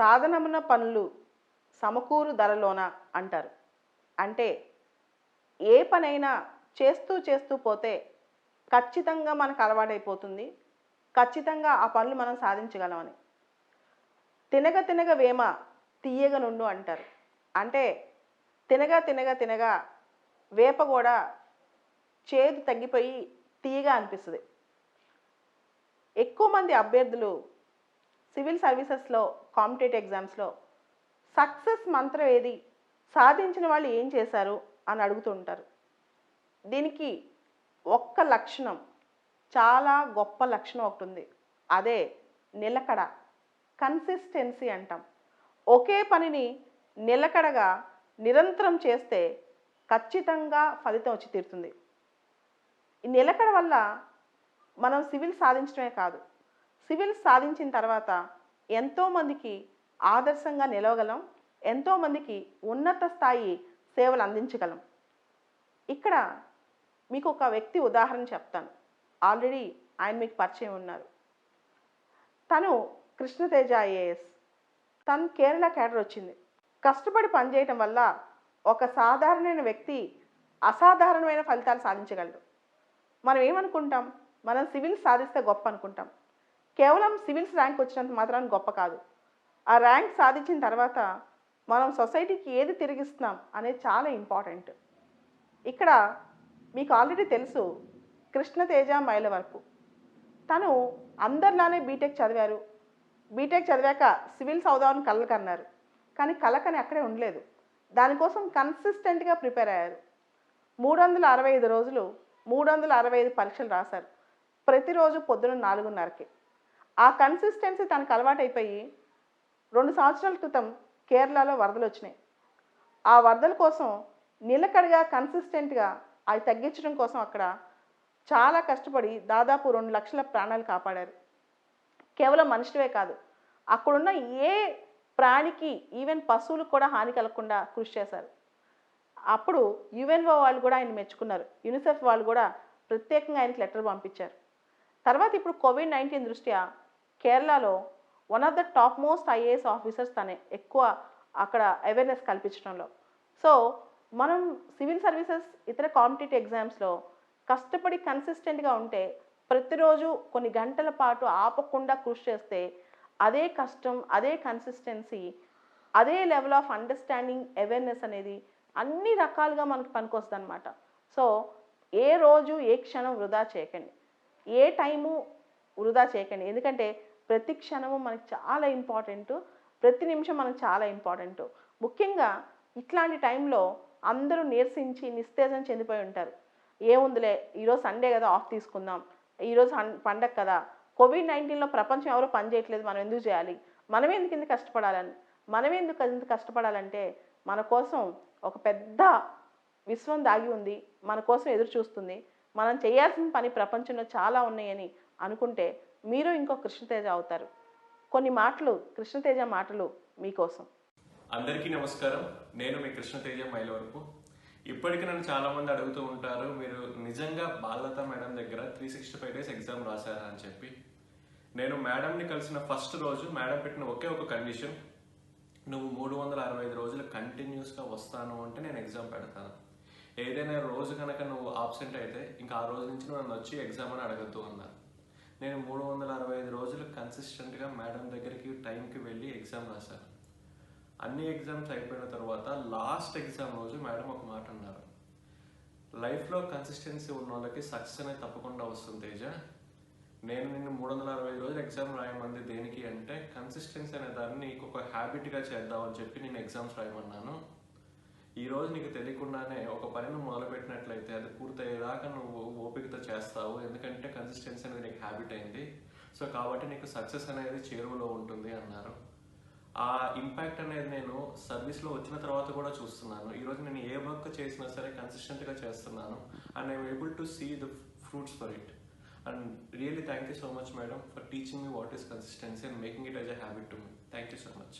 సాధనమున పనులు సమకూరు ధరలోన అంటారు. అంటే ఏ పనైనా చేస్తూ చేస్తూ పోతే ఖచ్చితంగా మనకు అలవాటైపోతుంది. ఖచ్చితంగా ఆ పనులు మనం సాధించగలమని. తినగ తినగ వేమ తీయగ నుండు అంటారు. అంటే తినగా తినగా తినగా వేప కూడా చేదు తగ్గిపోయి తీయగా అనిపిస్తుంది. ఎక్కువ మంది అభ్యర్థులు సివిల్ సర్వీసెస్లో కాంపిటేటివ్ ఎగ్జామ్స్లో సక్సెస్ మంత్రం ఏది? సాధించిన వాళ్ళు ఏం చేశారు? అని అడుగుతుంటారు. దీనికి ఒక్క లక్షణం చాలా గొప్ప లక్షణం ఒకటి ఉంది. అదే నిలకడ. కన్సిస్టెన్సీ అంటాం. ఒకే పనిని నిలకడగా నిరంతరం చేస్తే ఖచ్చితంగా ఫలితం వచ్చి తీరుతుంది. ఈ నిలకడ వల్ల మనం సివిల్ సాధించడమే కాదు. సివిల్ సాధించిన తర్వాత ఎంతోమందికి ఆదర్శంగా నిలవగలం ఎంతోమందికి ఉన్నత స్థాయి సేవలు అందించగలం. ఇక్కడ మీకు ఒక వ్యక్తి ఉదాహరణ చెప్తాను. ఆల్రెడీ ఆయన మీకు పరిచయం ఉన్నారు. తను కృష్ణతేజ ఐఏఎస్. తను కేరళ క్యాడర్ వచ్చింది. కష్టపడి పనిచేయటం వల్ల ఒక సాధారణమైన వ్యక్తి అసాధారణమైన ఫలితాలు సాధించగలడు. మనం ఏమనుకుంటాం? మనం సివిల్ సాధిస్తే గొప్ప అనుకుంటాం. కేవలం సివిల్స్ ర్యాంక్ వచ్చినంత మాత్రాన్ని గొప్ప కాదు. ఆ ర్యాంక్ సాధించిన తర్వాత మనం సొసైటీకి ఏది తిరిగిస్తున్నాం అనేది చాలా ఇంపార్టెంట్. ఇక్కడ మీకు ఆల్రెడీ తెలుసు కృష్ణతేజ మైలవరపు తను అందరిలానే బీటెక్ చదివారు. బీటెక్ చదివాక సివిల్స్ అవుదామని కళ్ళ కన్నారు. కానీ కలకని అక్కడే ఉండలేదు. దానికోసం కన్సిస్టెంట్గా ప్రిపేర్ అయ్యారు. మూడు వందల అరవై ఐదు రోజులు మూడు వందల అరవై ఐదు పరీక్షలు రాశారు. ప్రతిరోజు పొద్దున నాలుగున్నరకి. ఆ కన్సిస్టెన్సీ తనకు అలవాటైపోయి రెండు సంవత్సరాల క్రితం కేరళలో వరదలు వచ్చినాయి. ఆ వరదల కోసం నిలకడగా కన్సిస్టెంట్గా అవి తగ్గించడం కోసం అక్కడ చాలా కష్టపడి దాదాపు రెండు లక్షల ప్రాణాలు కాపాడారు. కేవలం మనుషులే కాదు అక్కడున్న ఏ ప్రాణికి ఈవెన్ పశువులకు కూడా హాని కలగకుండా కృషి చేశారు. అప్పుడు యుఎన్ఓ వాళ్ళు కూడా ఆయన మెచ్చుకున్నారు. యూనిసెఫ్ వాళ్ళు కూడా ప్రత్యేకంగా ఆయనకి లెటర్ పంపించారు. తర్వాత ఇప్పుడు కోవిడ్ నైన్టీన్ దృష్ట్యా కేరళలో one of the top most IAS officers తనే ఎక్కువ అక్కడ అవేర్నెస్ కల్పించడంలో. సో మనం సివిల్ సర్వీసెస్ ఇతర కాంపిటేటివ్ ఎగ్జామ్స్లో కష్టపడి కన్సిస్టెంట్గా ఉంటే ప్రతిరోజు కొన్ని గంటల పాటు ఆపకుండా కృషి చేస్తే అదే కష్టం అదే కన్సిస్టెన్సీ అదే లెవెల్ ఆఫ్ అండర్స్టాండింగ్ అవేర్నెస్ అనేది అన్ని రకాలుగా మనకు పనికొస్తుంది అనమాట సో ఏ రోజు ఏ క్షణం వృధా చేయకండి. ఏ టైము వృధా చేయకండి. ఎందుకంటే ప్రతి క్షణము మనకు చాలా ఇంపార్టెంట్ ప్రతి నిమిషం మనకు చాలా ఇంపార్టెంట్ ముఖ్యంగా ఇట్లాంటి టైంలో అందరూ నీరసించి నిస్తేజం చెందిపోయి ఉంటారు. ఏముందిలే ఈరోజు సండే కదా ఆఫ్ తీసుకుందాం. ఈరోజు పండగ కదా. కోవిడ్ నైన్టీన్లో ప్రపంచం ఎవరో పని చేయట్లేదు మనం ఎందుకు చేయాలి? మనం ఎందుకు ఇంత కష్టపడాలని? మనం ఎందుకు ఇంత కష్టపడాలంటే మన కోసం ఒక పెద్ద విశ్వం దాగి ఉంది మన కోసం ఎదురు చూస్తుంది. మనం చేయాల్సిన పని ప్రపంచంలో చాలా ఉన్నాయని అనుకుంటే మీరు ఇంకో కృష్ణతేజ అవుతారు. కొన్ని మాటలు కృష్ణతేజ మాటలు మీకోసం. అందరికీ నమస్కారం. నేను మీ కృష్ణతేజ మైలవరపు. ఇప్పటికి నన్ను చాలామంది అడుగుతూ ఉంటారు మీరు నిజంగా బాలలత మేడం దగ్గర three sixty five days exam రాశారా అని చెప్పి. నేను మేడంని కలిసిన ఫస్ట్ రోజు మేడం పెట్టిన ఒకే ఒక కండిషన్ నువ్వు మూడు వందల అరవై ఐదు రోజులు కంటిన్యూస్గా వస్తాను అంటే నేను ఎగ్జామ్ పెడతాను. ఏదైనా రోజు కనుక నువ్వు ఆబ్సెంట్ అయితే ఇంకా ఆ రోజు నుంచి నన్ను వచ్చి ఎగ్జామ్ అని అడగద్దు అన్నారు. నేను మూడు వందల అరవై ఐదు రోజులు కన్సిస్టెంట్గా మేడం దగ్గరికి టైంకి వెళ్ళి ఎగ్జామ్ రాశాను. అన్ని ఎగ్జామ్స్ అయిపోయిన తర్వాత లాస్ట్ ఎగ్జామ్ రోజు మేడం ఒక మాట అన్నారు. లైఫ్లో కన్సిస్టెన్సీ ఉన్న వాళ్ళకి సక్సెస్ అనేది తప్పకుండా వస్తుంది తేజ. నేను నిన్ను మూడు వందల అరవై ఐదు రోజులు ఎగ్జామ్ రాయమంది దేనికి అంటే కన్సిస్టెన్సీ అనే దాన్ని నీకు ఒక హ్యాబిట్గా చేద్దామని చెప్పి నేను ఎగ్జామ్స్ రాయమన్నాను. ఈ రోజు నీకు తెలియకుండానే ఒక పనిని మొదలుపెట్టినట్లయితే అది పూర్తయ్యేదాకా నువ్వు ఓపికతో చేస్తావు. ఎందుకంటే కన్సిస్టెన్సీ అనేది నీకు హ్యాబిట్ అయింది. సో కాబట్టి నీకు సక్సెస్ అనేది చేరువలో ఉంటుంది అన్నారు. ఆ ఇంపాక్ట్ అనేది నేను సర్వీస్లో వచ్చిన తర్వాత కూడా చూస్తున్నాను. ఈరోజు నేను ఏ వర్క్ చేసినా సరే కన్సిస్టెంట్గా చేస్తున్నాను and I'm able to see the fruits for it and really thank you so much madam for teaching me what is consistency and making it as a habit to me thank you so much